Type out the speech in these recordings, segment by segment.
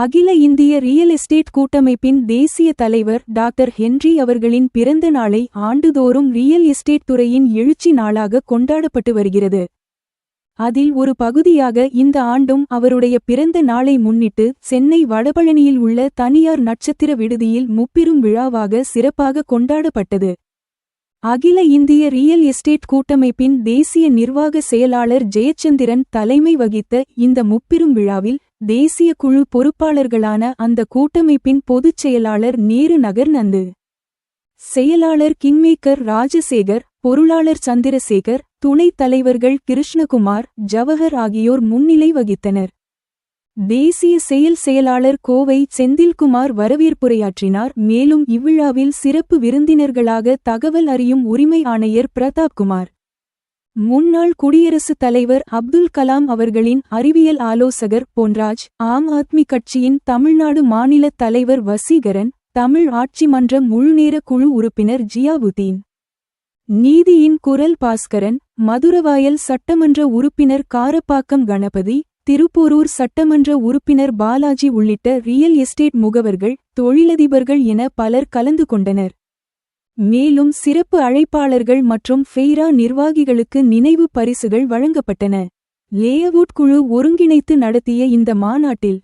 அகில இந்திய real estate கூட்டமைப்பின் தேசிய தலைவர் டாக்டர் ஹென்றி அவர்களின் பிறந்த நாளை ஆண்டுதோறும் ரியல் எஸ்டேட் துறையின் எழுச்சி நாளாக கொண்டாடப்பட்டு வருகிறது. அதில் ஒரு பகுதியாக இந்த ஆண்டும் அவருடைய பிறந்த நாளை முன்னிட்டு சென்னை வடபழனியில் உள்ள தனியார் நட்சத்திர விடுதியில் முப்பெரும் விழாவாக சிறப்பாக கொண்டாடப்பட்டது. அகில இந்திய ரியல் எஸ்டேட் கூட்டமைப்பின் தேசிய நிர்வாக செயலாளர் ஜெயச்சந்திரன் தலைமை வகித்த இந்த முப்பெரும் விழாவில் தேசிய குழு பொறுப்பாளர்களான அந்த கூட்டமைப்பின் பொதுச் செயலாளர் நேரு நகர் நந்து செயலாளர் கிங்மேக்கர் ராஜசேகர் பொருளாளர் சந்திரசேகர் துணைத் தலைவர்கள் கிருஷ்ணகுமார் ஜவஹர் ஆகியோர் முன்னிலை வகித்தனர். தேசிய செயல் செயலாளர் கோவை செந்தில்குமார் வரவேற்புரையாற்றினார். மேலும் இவ்விழாவில் சிறப்பு விருந்தினர்களாக தகவல் அறியும் உரிமை ஆணையர் பிரதாப்குமார். முன்னாள் குடியரசுத் தலைவர் அப்துல் கலாம் அவர்களின் அறிவியல் ஆலோசகர் பொன்ராஜ் ஆம் ஆத்மி கட்சியின் தமிழ்நாடு மாநில தலைவர் வசீகரன் தமிழ் ஆட்சி மன்ற முழுநேர குழு உறுப்பினர் ஜியாவுதீன். நீதியின் குரல் பாஸ்கரன் மதுரவாயல் சட்டமன்ற உறுப்பினர் காரப்பாக்கம் கணபதி திருப்போரூர் சட்டமன்ற உறுப்பினர் பாலாஜி உள்ளிட்ட ரியல் எஸ்டேட் முகவர்கள் தொழிலதிபர்கள் என பலர் கலந்து கொண்டனர். மேலும் சிறப்பு அழைப்பாளர்கள் மற்றும் ஃபெய்ரா நிர்வாகிகளுக்கு நினைவு பரிசுகள் வழங்கப்பட்டன. லேஅவுட் குழு ஒருங்கிணைத்து நடத்திய இந்த மாநாட்டில்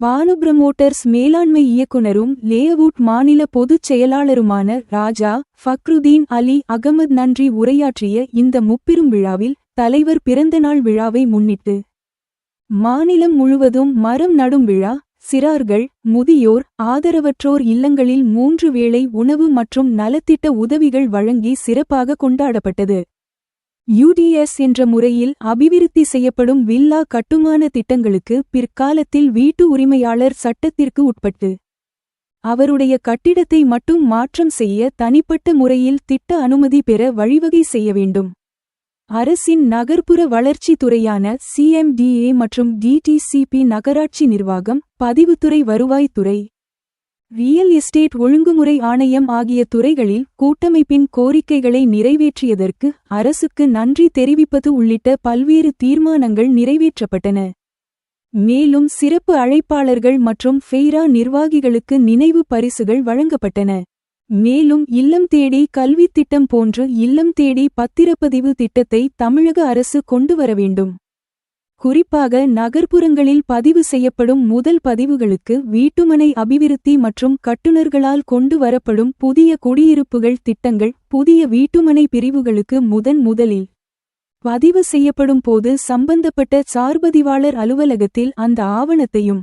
பானு பிரமோட்டர்ஸ் மேலாண்மை இயக்குனரும் லேஅவுட் மாநில பொதுச் செயலாளருமான ராஜா ஃபக்ருதீன் அலி அகமது நன்றி உரையாற்றிய இந்த முப்பெரும் விழாவில் தலைவர் பிறந்தநாள் விழாவை முன்னிட்டு மாநிலம் முழுவதும் மரம் நடும் விழா சிறார்கள் முதியோர் ஆதரவற்றோர் இல்லங்களில் மூன்று வேளை உணவு மற்றும் நலத்திட்ட உதவிகள் வழங்கி சிறப்பாக கொண்டாடப்பட்டது. யுடிஎஸ் என்ற முறையில் அபிவிருத்தி செய்யப்படும் வில்லா கட்டுமான திட்டங்களுக்கு பிற்காலத்தில் வீட்டு உரிமையாளர் சட்டத்திற்கு உட்பட்டு அவருடைய கட்டிடத்தை மட்டும் மாற்றம் செய்ய தனிப்பட்ட முறையில் திட்ட அனுமதி பெற வழிவகை செய்ய வேண்டும். அரசின் நகர்ப்புற வளர்ச்சி துறையான சிஎம்டிஏ மற்றும் டிடிசிபி நகராட்சி நிர்வாகம் பதிவுத்துறை வருவாய்த்துறை ரியல் எஸ்டேட் ஒழுங்குமுறை ஆணையம் ஆகிய துறைகளில் கூட்டமைப்பின் கோரிக்கைகளை நிறைவேற்றியதற்கு அரசுக்கு நன்றி தெரிவிப்பது உள்ளிட்ட பல்வேறு தீர்மானங்கள் நிறைவேற்றப்பட்டன. மேலும் சிறப்பு அழைப்பாளர்கள் மற்றும் ஃபெய்ரா நிர்வாகிகளுக்கு நினைவு பரிசுகள் வழங்கப்பட்டன. மேலும் இல்லம் தேடி கல்வித் திட்டம் போன்று இல்லம் தேடி பத்திரப்பதிவு திட்டத்தை தமிழக அரசு கொண்டு வர வேண்டும். குறிப்பாக நகர்ப்புறங்களில் பதிவு செய்யப்படும் முதல் பதிவுகளுக்கு வீட்டுமனை அபிவிருத்தி மற்றும் கட்டுநர்களால் கொண்டு வரப்படும் புதிய குடியிருப்புகள் திட்டங்கள் புதிய வீட்டுமனை பிரிவுகளுக்கு முதன் முதலில் பதிவு செய்யப்படும் போது சம்பந்தப்பட்ட சார்பதிவாளர் அலுவலகத்தில் அந்த ஆவணத்தையும்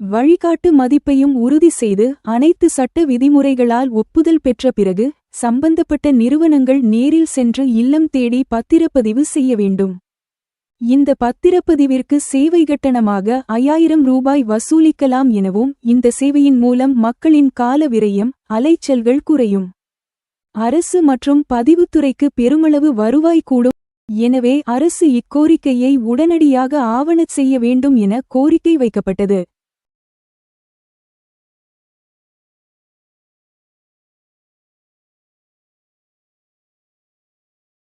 வழிகாட்டு மதிப்பையும் உறுதி செய்து அனைத்து சட்ட விதிமுறைகளால் ஒப்புதல் பெற்ற பிறகு சம்பந்தப்பட்ட நிறுவனங்கள் நேரில் சென்று இல்லம் தேடி பத்திரப்பதிவு செய்ய வேண்டும். இந்த பத்திரப்பதிவிற்கு சேவை கட்டணமாக ஐயாயிரம் ரூபாய் வசூலிக்கலாம் எனவும் இந்த சேவையின் மூலம் மக்களின் கால விரயம் அலைச்சல்கள் குறையும். அரசு மற்றும் பதிவுத்துறைக்கு பெருமளவு வருவாய் கூடும். எனவே அரசு இக்கோரிக்கையை உடனடியாக ஆவணச் செய்ய வேண்டும் என கோரிக்கை வைக்கப்பட்டது.